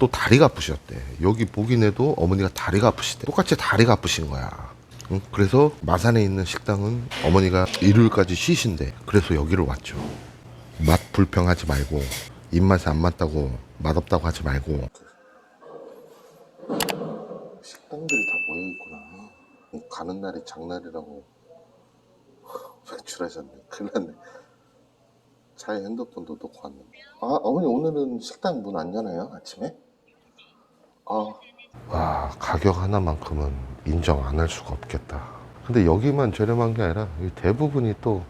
또 다리가 아프셨대. 여기 보긴 해도 어머니가 다리가 아프시대. 똑같이 다리가 아프신 거야. 응? 그래서 마산에 있는 식당은 어머니가 일요일까지 쉬신대. 그래서 여기를 왔죠. 맛 불평하지 말고 입맛에 안 맞다고 맛없다고 하지 말고 식당들이 다 모여 있구나. 가는 날이 장날이라고 외출하셨네. 큰일 났네. 차에 핸드폰도 놓고 왔는데. 아, 어머니 오늘은 식당 문 안 여나요? 아침에? 아. 와, 가격 하나만큼은 인정 안 할 수가 없겠다. 근데 여기만 저렴한 게 아니라 이 대부분이 또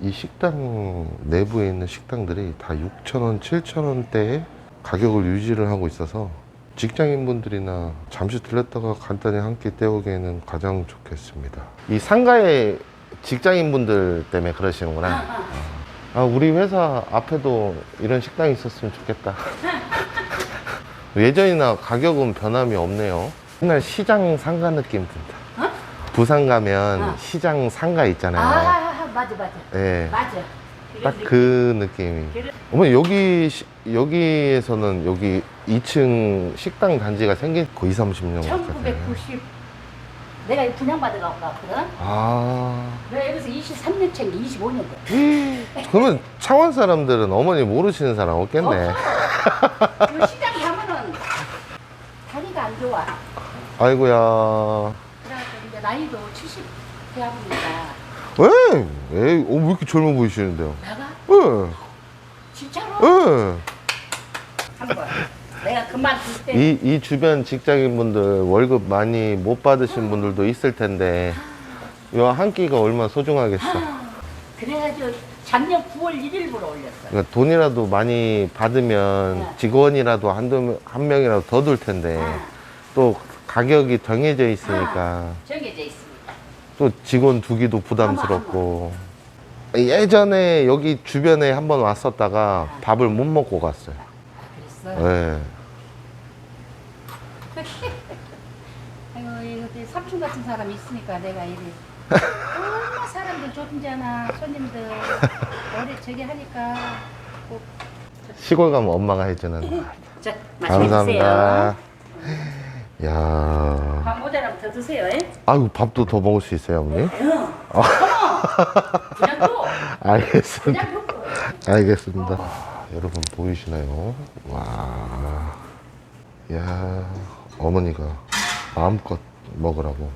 이 식당 내부에 있는 식당들이 다 6,000원, 7,000원대에 가격을 유지를 하고 있어서 직장인분들이나 잠시 들렸다가 간단히 한 끼 때우기에는 가장 좋겠습니다. 이 상가에 직장인분들 때문에 그러시는구나. 아, 우리 회사 앞에도 이런 식당이 있었으면 좋겠다. 예전이나 가격은 변함이 없네요. 옛날 시장 상가 느낌 든다. 부산 가면 어. 시장 상가 아, 있잖아요. 아, 맞아, 맞아. 예. 맞아. 딱 그 느낌이. 어머니 여기 시- 여기에서는 여기 2층 식당 단지가 생긴 거 2, 30년 같아요. 1990. 내가 이 분양받아 왔거든. 아. 내가 여기서 23년 차 25년 돼. 그러면 창원 사람들은 어머니 모르시는 사람 없겠네. 그 시장 다리가 안 좋아. 아이고야. 그래가지고 이제 나이도 70 대하보니까 왜? 에이, 어, 왜 이렇게 젊어 보이시는데요? 내가 예, 진짜로 예. 한번 내가 그만둘 때 이, 이 주변 직장인분들 월급 많이 못 받으신 분들도 있을 텐데, 요 한 끼가 얼마나 소중하겠어. 그래가지고 작년 9월 1일부로 올렸어. 그러니까 돈이라도 많이 받으면 네. 직원이라도 한두, 한 명이라도 더 둘 텐데, 아, 또 가격이 정해져 있으니까, 정해져 있습니다. 또 직원 두기도 부담스럽고. 예전에 여기 주변에 한번 왔었다가 밥을 못 먹고 갔어요. 그랬어. 예. 아이고 이거 내 삼촌 같은 사람이 있으니까 내가 이래. 얼마 사람들 좋잖아 손님들 어리 저기 하니까 꼭 시골 가면 엄마가 해주는. 자, 감사합니다. 야, 밥 모자라면 더 드세요. 예? 아유 밥도 더 먹을 수 있어요, 어머니? 응. 그냥 또 알겠습니다. 그냥 또. 알겠습니다. 와, 여러분 보이시나요? 와, 야, 어머니가 마음껏 먹으라고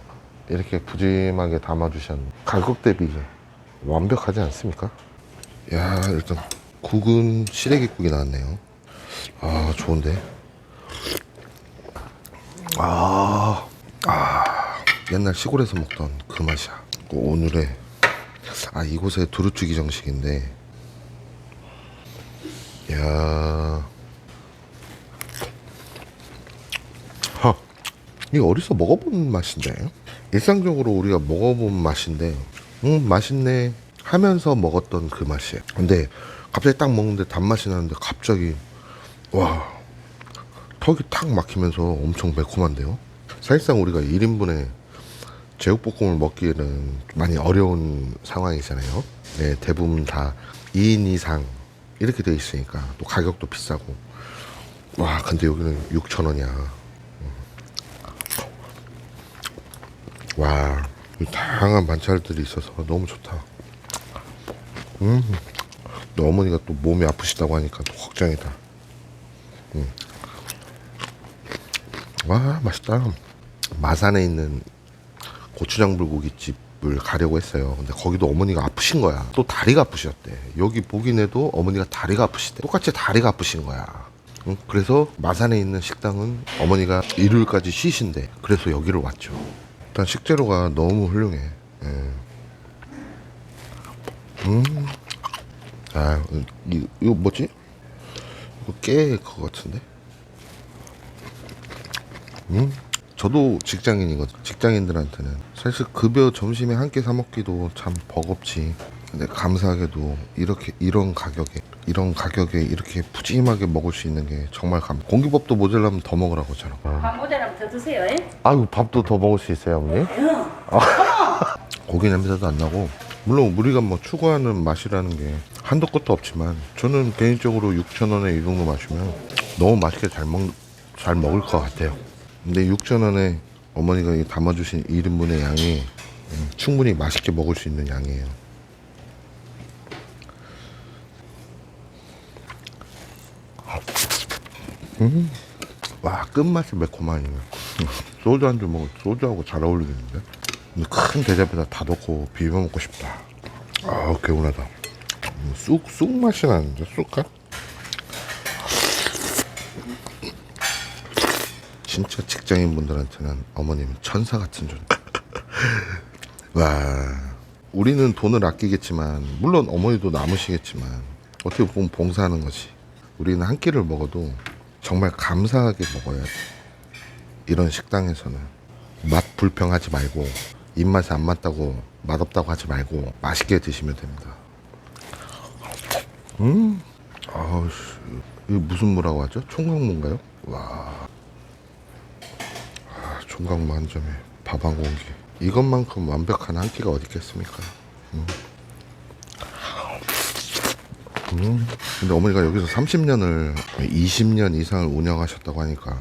이렇게 푸짐하게 담아 주셨네. 가격 대비 완벽하지 않습니까? 야, 일단 국은 시래기국이 나왔네요. 아, 좋은데. 아, 아, 옛날 시골에서 먹던 그 맛이야. 오늘의 아 이곳의 두루치기 정식인데, 야, 하, 이거 어디서 먹어본 맛인데? 일상적으로 우리가 먹어본 맛인데, 음 맛있네 하면서 먹었던 그 맛이에요. 근데 갑자기 딱 먹는데 단맛이 나는데 갑자기 와 턱이 탁 막히면서 엄청 매콤한데요. 사실상 우리가 1인분에 제육볶음을 먹기에는 많이 어려운 상황이잖아요. 네, 대부분 다 2인 이상 이렇게 돼 있으니까 또 가격도 비싸고. 와, 근데 여기는 6,000원이야. 와, 이 다양한 반찬들이 있어서 너무 좋다. 음, 또 어머니가 또 몸이 아프시다고 하니까 또 걱정이다. 음. 와, 맛있다. 마산에 있는 고추장 불고기 집을 가려고 했어요. 근데 거기도 어머니가 아프신 거야. 또 다리가 아프셨대. 여기 보긴 해도 어머니가 다리가 아프시대. 똑같이 다리가 아프신 거야. 응? 그래서 마산에 있는 식당은 어머니가 일요일까지 쉬신대. 그래서 여기를 왔죠. 일단 식재료가 너무 훌륭해. 예. 음. 아, 이, 이거 뭐지? 이거 깨 그거 같은데? 음? 저도 직장인이거든. 직장인들한테는 사실 급여 점심에 한 끼 사 먹기도 참 버겁지. 근데 감사하게도 이렇게 이런 가격에 이런 가격에 이렇게 푸짐하게 먹을 수 있는 게 정말 감. 공기밥도 모자라면 더 먹으라고 저는. 밥 모자라면 더 드세요. 예? 아유 밥도 더 먹을 수 있어요, 어머니? 응. 고기 냄새도 안 나고 물론 우리가 뭐 추구하는 맛이라는 게 한도 끝도 없지만 저는 개인적으로 6천 원에 이 정도 마시면 너무 맛있게 잘 먹 잘 먹을 것 같아요. 근데 6,000원에 어머니가 이 담아주신 1인분의 양이 음, 충분히 맛있게 먹을 수 있는 양이에요. 음, 와 끝맛이 매콤하네요. 소주 한잔 먹으면 소주하고 잘 어울리겠는데? 큰 대접에다 다 넣고 비벼 먹고 싶다. 아 개운하다. 음, 쑥, 쑥 맛이 나는데 쑥갓? 진짜 직장인 분들한테는 어머님은 천사 같은 존재. 와, 우리는 돈을 아끼겠지만, 물론 어머니도 남으시겠지만, 어떻게 보면 봉사하는 거지. 우리는 한 끼를 먹어도 정말 감사하게 먹어야 돼. 이런 식당에서는. 맛 불평하지 말고, 입맛에 안 맞다고, 맛없다고 하지 말고, 맛있게 드시면 됩니다. 음, 아우, 무슨 무라고 하죠? 총각무인가요? 와. 총각무 한 점에 밥 한 공기 이것만큼 완벽한 한 끼가 어디 있겠습니까 음. 음. 근데 어머니가 여기서 30년을 20년 이상을 운영하셨다고 하니까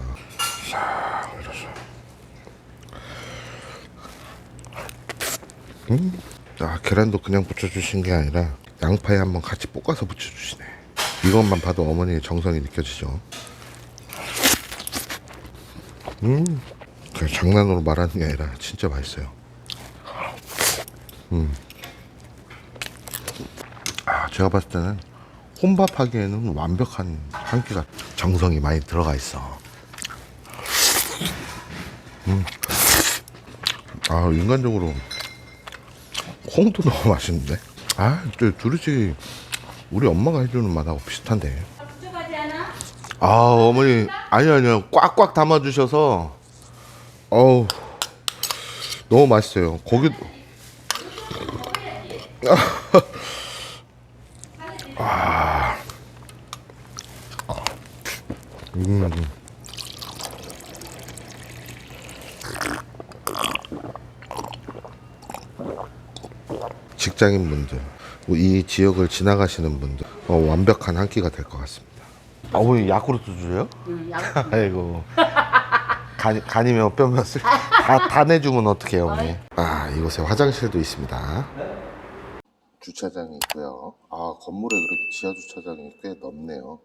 음. 아, 계란도 그냥 붙여주신 게 아니라 양파에 한번 같이 볶아서 붙여주시네 이것만 봐도 어머니의 정성이 느껴지죠 음. 그냥 장난으로 말하는 게 아니라 진짜 맛있어요. 음. 아, 제가 봤을 때는 혼밥하기에는 완벽한 한 끼가 정성이 많이 들어가 있어. 음. 아, 인간적으로 콩도 너무 맛있는데. 아, 저 두루치 우리 엄마가 해주는 맛하고 비슷한데. 않아? 아, 어머니 아니 아니요. 꽉꽉 담아 주셔서 어우 너무 맛있어요. 고기 아. 음. 직장인 분들, 이 지역을 지나가시는 분들, 어, 완벽한 한 끼가 될 것 같습니다. 어머니 야쿠르트 주세요? 응, 양. 아이고 간, 간이면 뼈면 쓸, 다, 다 내주면 어떡해요 어머니? 아 이곳에 화장실도 있습니다. 주차장이 있고요. 아 건물에 그래도 지하 주차장이 꽤 넓네요